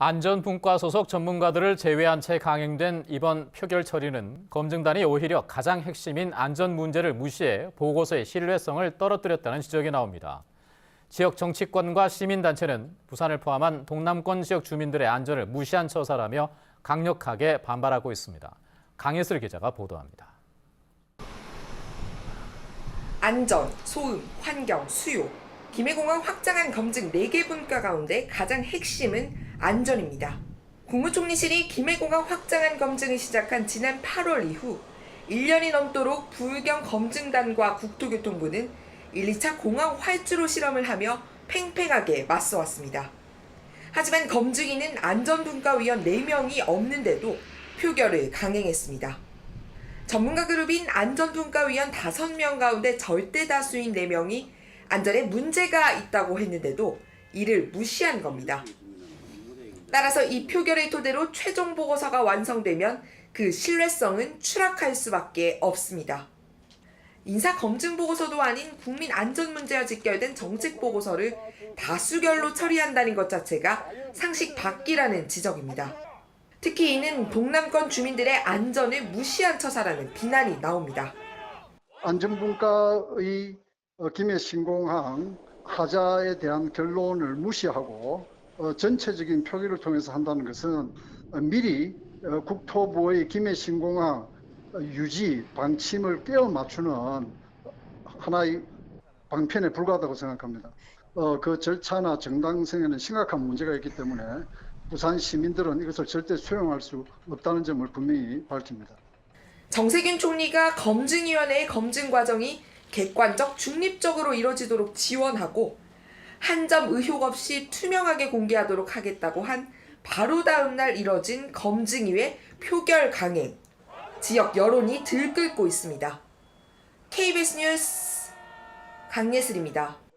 안전분과 소속 전문가들을 제외한 채 강행된 이번 표결 처리는 검증단이 오히려 가장 핵심인 안전 문제를 무시해 보고서의 신뢰성을 떨어뜨렸다는 지적이 나옵니다. 지역 정치권과 시민단체는 부산을 포함한 동남권 지역 주민들의 안전을 무시한 처사라며 강력하게 반발하고 있습니다. 강예슬 기자가 보도합니다. 안전, 소음, 환경, 수요. 김해공항 확장한 검증 4개 분과 가운데 가장 핵심은 안전입니다. 국무총리실이 김해공항 확장한 검증을 시작한 지난 8월 이후 1년이 넘도록 부의경 검증단과 국토교통부는 1, 2차 공항 활주로 실험을 하며 팽팽하게 맞서왔습니다. 하지만 검증위는 안전분과위원 4명이 없는데도 표결을 강행했습니다. 전문가 그룹인 안전분과위원 5명 가운데 절대 다수인 4명이 안전에 문제가 있다고 했는데도 이를 무시한 겁니다. 따라서 이 표결을 토대로 최종 보고서가 완성되면 그 신뢰성은 추락할 수밖에 없습니다. 인사 검증 보고서도 아닌 국민 안전 문제와 직결된 정책 보고서를 다수결로 처리한다는 것 자체가 상식 밖이라는 지적입니다. 특히 이는 동남권 주민들의 안전을 무시한 처사라는 비난이 나옵니다. 안전분과의 어, 김해 신공항 하자에 대한 결론을 무시하고 어, 전체적인 표기를 통해서 한다는 것은 어, 미리 어, 국토부의 김해 신공항 어, 유지 방침을 깨어 맞추는 하나의 방편에 불과하다고 생각합니다. 어, 그 절차나 정당성에는 심각한 문제가 있기 때문에 부산 시민들은 이것을 절대 수용할 수 없다는 점을 분명히 밝힙니다. 정세균 총리가 검증위원회의 검증 과정이 객관적 중립적으로 이뤄지도록 지원하고 한 점 의혹 없이 투명하게 공개하도록 하겠다고 한 바로 다음 날 이뤄진 검증위의 표결 강행. 지역 여론이 들끓고 있습니다. KBS 뉴스 강예슬입니다.